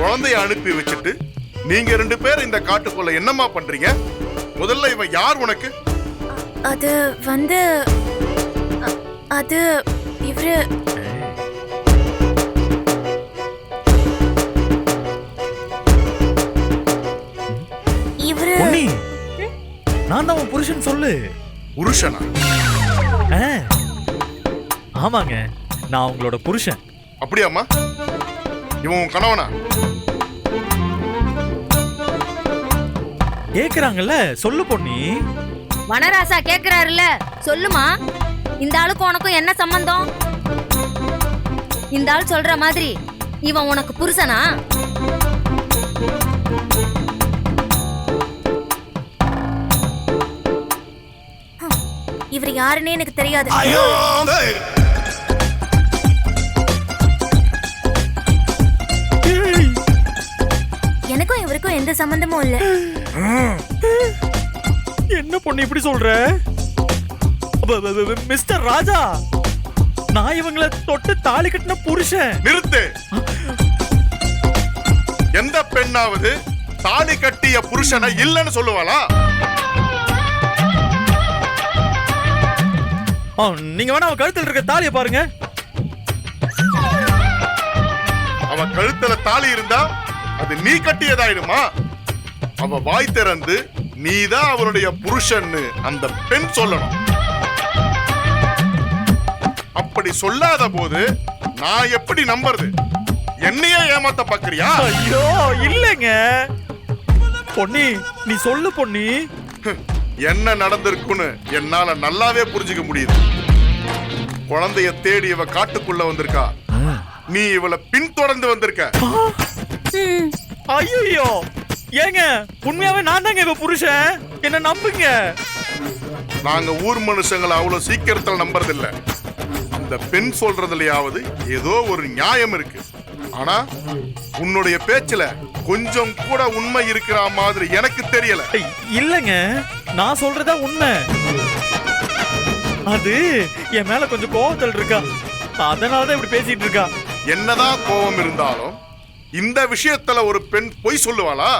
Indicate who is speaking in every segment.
Speaker 1: குழந்தைய அனுப்பி வச்சுட்டு நீங்க ரெண்டு பேரும் இந்த காட்டுக்குள்ள என்னம்மா பண்றீங்க? முதல்ல இவன் யார் உனக்கு?
Speaker 2: அது வந்து அ- அது இவரு. இவரு.
Speaker 3: நான் தான் உன் புருஷன் சொல்லு.
Speaker 1: புருஷனா.
Speaker 3: ஆமாங்க நான் உங்களோட புருஷன்.
Speaker 1: அப்படியாம்மா? இவன் உன் கணவனா?
Speaker 3: கேக்குறாங்கல்ல சொல்லு பொன்னி.
Speaker 4: வனராசா கேக்குறாருல்ல சொல்லுமா? இந்த ஆளுக்கும் உனக்கும் என்ன சம்பந்தம்? இந்த ஆள் சொல்ற மாதிரி இவன் உனக்கு புருஷனா?
Speaker 2: இவர் யாருன்னே எனக்கு தெரியாது. எனக்கும் இவருக்கும் எந்த சம்பந்தமும் இல்ல.
Speaker 3: என்ன பொண்ணு இப்படி சொல்ற? மிஸ்டர் ராஜா நான் இவங்கள தொட்டு தாலி கட்டின புருஷன்.
Speaker 1: நிறுத்து. எந்த பெண்ணாவது தாலி கட்டிய புருஷனை இல்லைன்னு சொல்லுவாளா?
Speaker 3: நீங்க வேணா அவ கழுத்துல இருக்க தாலியை பாருங்க.
Speaker 1: அவ கழுத்துல தாலி இருந்தா அது நீ கட்டியதாயிடுமா? அவ வாய் திறந்து நீதான் அவருடைய புருஷன்னு அந்த பெண் சொல்லணும். அப்படி சொல்லாத போது நான் எப்படி நம்புறது? என்னையே ஏமாத்த பாக்குறியா?
Speaker 3: ஐயோ இல்லைங்க. பொன்னி நீ சொல்லு பொன்னி.
Speaker 1: என்ன நடந்திருக்குன்னு என்னால நல்லாவே புரிஞ்சுக்க முடியுது. குழந்தைய தேடி இவ காட்டுக்குள்ள வந்திருக்கா. நீ இவளை பின்தொடர்ந்து வந்திருக்க.
Speaker 3: ஐயோ ஏங்க உண்மையாவே நான் தாங்க இவ புருஷன்? என்ன நம்புங்க.
Speaker 1: நாங்க ஊர் மனுஷங்களை அவ்வளவு சீக்கிரத்துல நம்புறதில்ல. அந்த பெண் சொல்றதுலயாவது ஏதோ ஒரு நியாயம் இருக்கு. ஆனா உன்னுடைய பேச்சுல கொஞ்சம் கூட உண்மை இருக்கிற மாதிரி எனக்கு தெரியல.
Speaker 3: இல்லைங்க நான் சொல்றதா உண்மை. அது என் மேல கொஞ்சம் கோவத்தில் இருக்கா. அதனாலதான் இப்படி பேசிட்டு இருக்கா.
Speaker 1: என்னதான் கோபம் இருந்தாலும் இந்த விஷயத்துல ஒரு பெண் பொய் சொல்லுவாளா?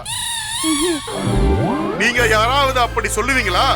Speaker 1: நீங்க யாராவது அப்படி சொல்லுவீங்களா?